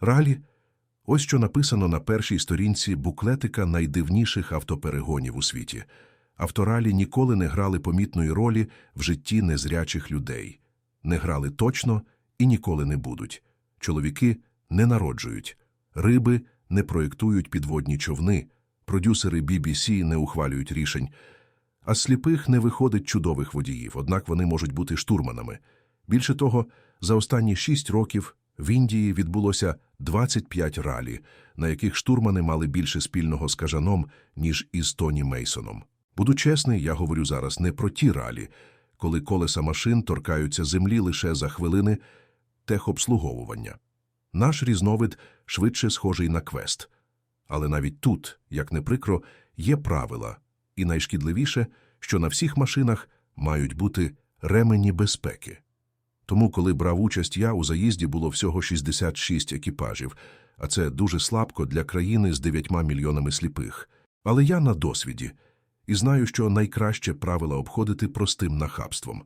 Ралі ось що написано на першій сторінці буклетика найдивніших автоперегонів у світі. Авторалі ніколи не грали помітної ролі в житті незрячих людей. Не грали точно і ніколи не будуть. Чоловіки не народжують, риби не проєктують підводні човни, продюсери BBC не ухвалюють рішень. А сліпих не виходить чудових водіїв, однак вони можуть бути штурманами. Більше того, за останні шість років в Індії відбулося 25 ралі, на яких штурмани мали більше спільного з кажаном, ніж із Тоні Мейсоном. Буду чесний, я говорю зараз не про ті ралі, коли колеса машин торкаються землі лише за хвилини техобслуговування. Наш різновид швидше схожий на квест. Але навіть тут, як не прикро, є правила, і найшкідливіше, що на всіх машинах мають бути ремені безпеки. Тому, коли брав участь я, у заїзді було всього 66 екіпажів, а це дуже слабко для країни з 9 мільйонами сліпих. Але я на досвіді і знаю, що найкраще правила обходити простим нахабством.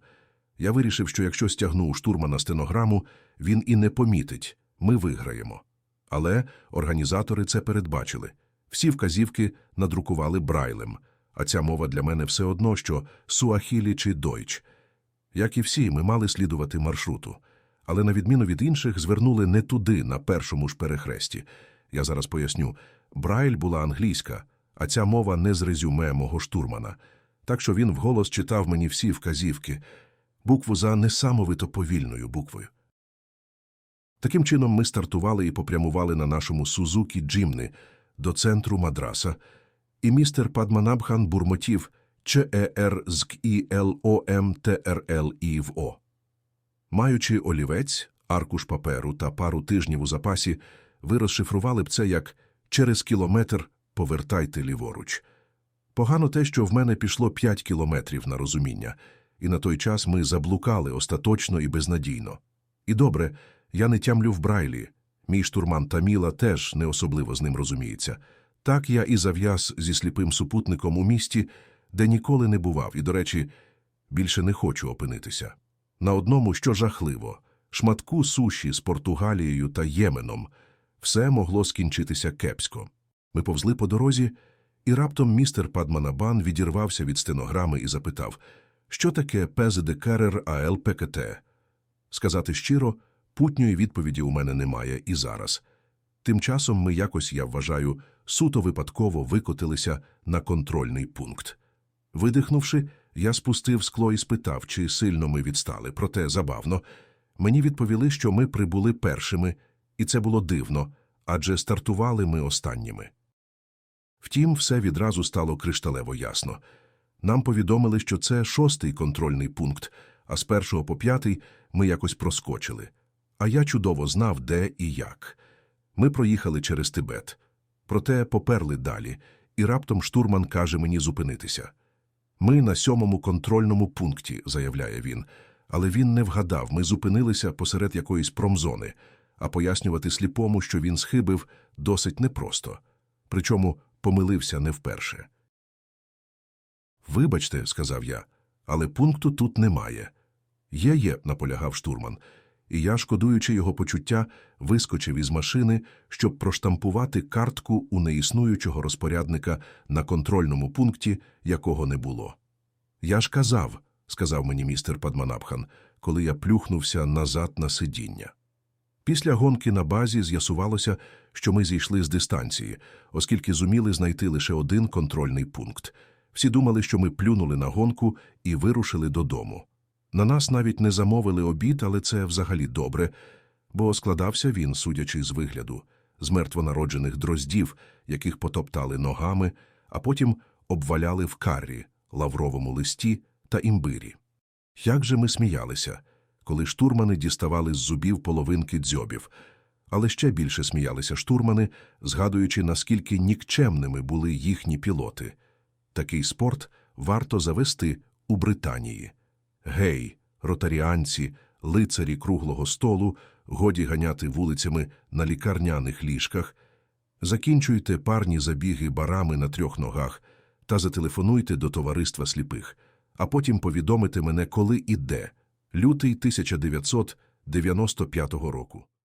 Я вирішив, що якщо стягну у штурмана стенограму, він і не помітить, ми виграємо. Але організатори це передбачили. Всі вказівки надрукували брайлем, а ця мова для мене все одно, що суахілі чи дойч. Як і всі, ми мали слідувати маршруту. Але на відміну від інших, звернули не туди, на першому ж перехресті. Я зараз поясню. Брайль була англійська, а ця мова не з резюме мого штурмана. Так що він вголос читав мені всі вказівки, букву за несамовито повільною буквою. Таким чином ми стартували і попрямували на нашому Сузукі Джимни до центру Мадраса, і містер Падманабхан бурмотів ЧЕР з КІЛОМ ТРЛ і в О. Маючи олівець, аркуш паперу та пару тижнів у запасі, ви розшифрували б це як «через кілометр повертайте ліворуч». Погано те, що в мене пішло 5 кілометрів на розуміння, і на той час ми заблукали остаточно і безнадійно. І добре, я не тямлю в Брайлі. Мій штурман Таміла теж не особливо з ним розуміється. Так я і зав'яз зі сліпим супутником у місті, де ніколи не бував, і, до речі, більше не хочу опинитися. На одному, що жахливо, шматку суші з Португалією та Єменом, все могло скінчитися кепсько. Ми повзли по дорозі, і раптом містер Падманабан відірвався від стенограми і запитав, що таке ПЗДКРР АЛПКТ. Сказати щиро, путньої відповіді у мене немає і зараз. Тим часом ми якось, я вважаю, суто випадково викотилися на контрольний пункт. Видихнувши, я спустив скло і спитав, чи сильно ми відстали, проте забавно. Мені відповіли, що ми прибули першими, і це було дивно, адже стартували ми останніми. Втім, все відразу стало кришталево ясно. Нам повідомили, що це шостий контрольний пункт, а з першого по п'ятий ми якось проскочили. А я чудово знав, де і як. Ми проїхали через Тибет. Проте поперли далі, і раптом штурман каже мені зупинитися. Ми на сьомому контрольному пункті, заявляє він, але він не вгадав, ми зупинилися посеред якоїсь промзони, а пояснювати сліпому, що він схибив, досить непросто. Причому помилився не вперше. Вибачте, сказав я, але пункту тут немає. Є, є, наполягав штурман, і я, шкодуючи його почуття, вискочив із машини, щоб проштампувати картку у неіснуючого розпорядника на контрольному пункті, якого не було. Я ж казав, сказав мені містер Падманабхан, коли я плюхнувся назад на сидіння. Після гонки на базі з'ясувалося, що ми зійшли з дистанції, оскільки зуміли знайти лише один контрольний пункт. Всі думали, що ми плюнули на гонку і вирушили додому. На нас навіть не замовили обід, але це взагалі добре, бо складався він, судячи з вигляду, з мертвонароджених дроздів, яких потоптали ногами, а потім обваляли в каррі, лавровому листі та імбирі. Як же ми сміялися, коли штурмани діставали з зубів половинки дзьобів, але ще більше сміялися штурмани, згадуючи, наскільки нікчемними були їхні пілоти. Такий спорт варто завести у Британії. Гей, ротаріанці, лицарі круглого столу, годі ганяти вулицями на лікарняних ліжках, закінчуйте парні забіги барами на трьох ногах та зателефонуйте до товариства сліпих, а потім повідомите мене, коли і де. Лютий 1995 року.